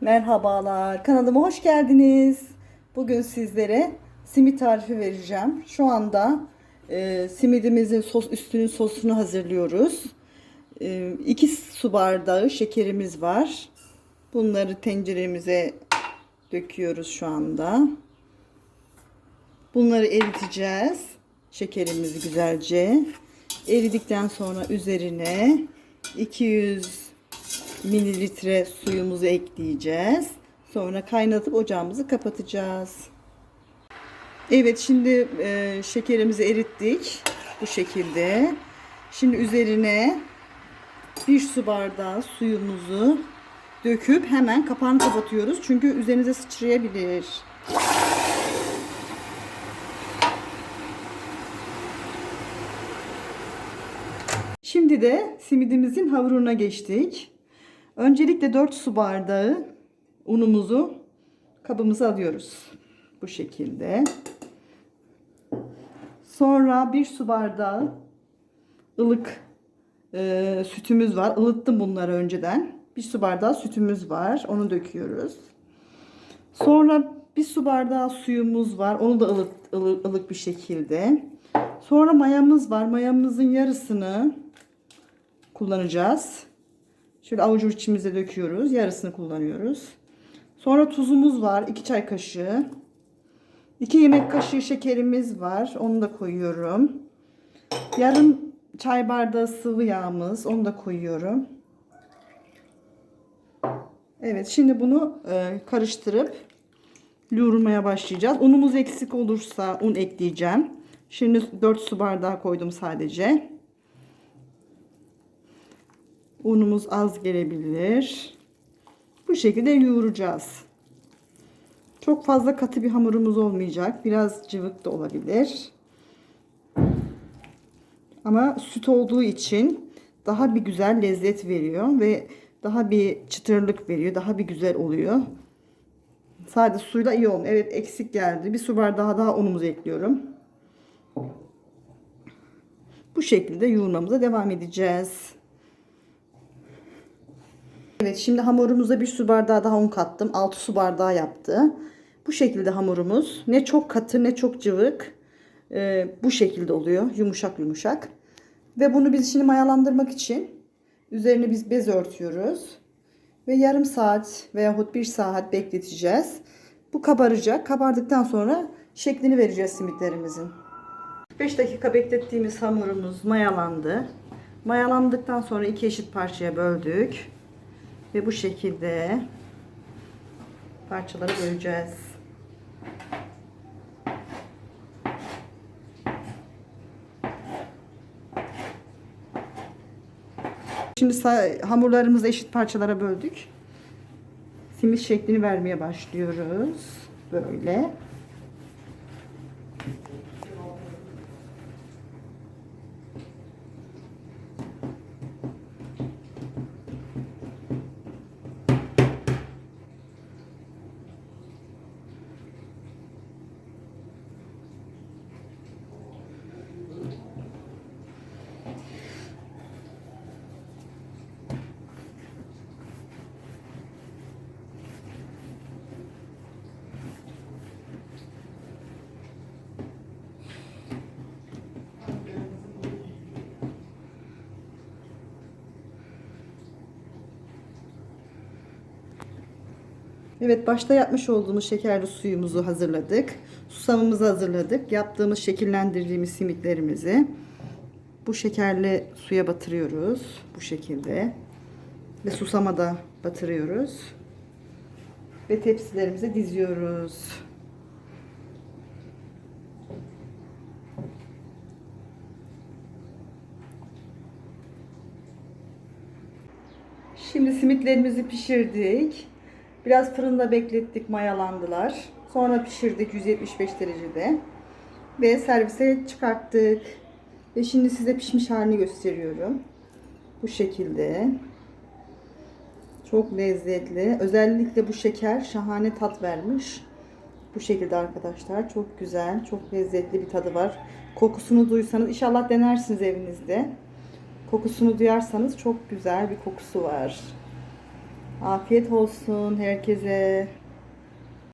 Merhabalar, kanalıma hoş geldiniz. Bugün sizlere simit tarifi vereceğim. Şu anda e, simidimizin sos üstünün sosunu hazırlıyoruz. 2 su bardağı şekerimiz var. Bunları tenceremize döküyoruz şu anda. Bunları eriteceğiz. Şekerimizi güzelce. Eridikten sonra üzerine 200 mililitre suyumuzu ekleyeceğiz. Sonra kaynatıp ocağımızı kapatacağız. Evet şimdi e, şekerimizi erittik. Bu şekilde. Şimdi üzerine bir su bardağı suyumuzu döküp hemen kapağını kapatıyoruz. Çünkü üzerinize sıçrayabilir. Şimdi de simidimizin hamuruna geçtik. Öncelikle 4 su bardağı unumuzu kabımıza alıyoruz. Bu şekilde. Sonra 1 su bardağı ılık e, sütümüz var. Ilıttım bunları önceden. 1 su bardağı sütümüz var. Onu döküyoruz. Sonra 1 su bardağı suyumuz var. Onu da ılık, ılık, ılık bir şekilde. Sonra mayamız var. Mayamızın yarısını kullanacağız. Şöyle avucun içimize döküyoruz. Yarısını kullanıyoruz. Sonra tuzumuz var. 2 çay kaşığı. 2 yemek kaşığı şekerimiz var. Onu da koyuyorum. Yarım çay bardağı sıvı yağımız. Onu da koyuyorum. Evet şimdi bunu e, karıştırıp yoğurmaya başlayacağız. Unumuz eksik olursa un ekleyeceğim. Şimdi 4 su bardağı koydum sadece. Unumuz az gelebilir. Bu şekilde yoğuracağız. Çok fazla katı bir hamurumuz olmayacak. Biraz cıvık da olabilir. Ama süt olduğu için daha bir güzel lezzet veriyor ve daha bir çıtırlık veriyor. Daha bir güzel oluyor. Sadece suyla iyi olmuyor. Evet eksik geldi. Bir su bardağı daha unumuzu ekliyorum. Bu şekilde yoğurmamıza devam edeceğiz. Evet şimdi hamurumuza bir su bardağı daha un kattım. 6 su bardağı yaptı. Bu şekilde hamurumuz. Ne çok katı ne çok cıvık. Ee, bu şekilde oluyor. Yumuşak yumuşak. Ve bunu biz şimdi mayalandırmak için üzerine biz bez örtüyoruz. Ve yarım saat veyahut bir saat bekleteceğiz. Bu kabaracak. Kabardıktan sonra şeklini vereceğiz simitlerimizin. 5 dakika beklettiğimiz hamurumuz mayalandı. Mayalandıktan sonra iki eşit parçaya böldük. Ve bu şekilde parçalara böleceğiz. Şimdi hamurlarımızı eşit parçalara böldük. Simit şeklini vermeye başlıyoruz. Böyle. Evet başta yapmış olduğumuz şekerli suyumuzu hazırladık. Susamımızı hazırladık. Yaptığımız şekillendirdiğimiz simitlerimizi bu şekerli suya batırıyoruz. Bu şekilde. Ve susama da batırıyoruz. Ve tepsilerimize diziyoruz. Şimdi simitlerimizi pişirdik. Biraz fırında beklettik, mayalandılar. Sonra pişirdik 175 derecede. Ve servise çıkarttık. Ve şimdi size pişmiş halini gösteriyorum. Bu şekilde. Çok lezzetli. Özellikle bu şeker şahane tat vermiş. Bu şekilde arkadaşlar. Çok güzel, çok lezzetli bir tadı var. Kokusunu duysanız inşallah denersiniz evinizde. Kokusunu duyarsanız çok güzel bir kokusu var. Afiyet olsun herkese.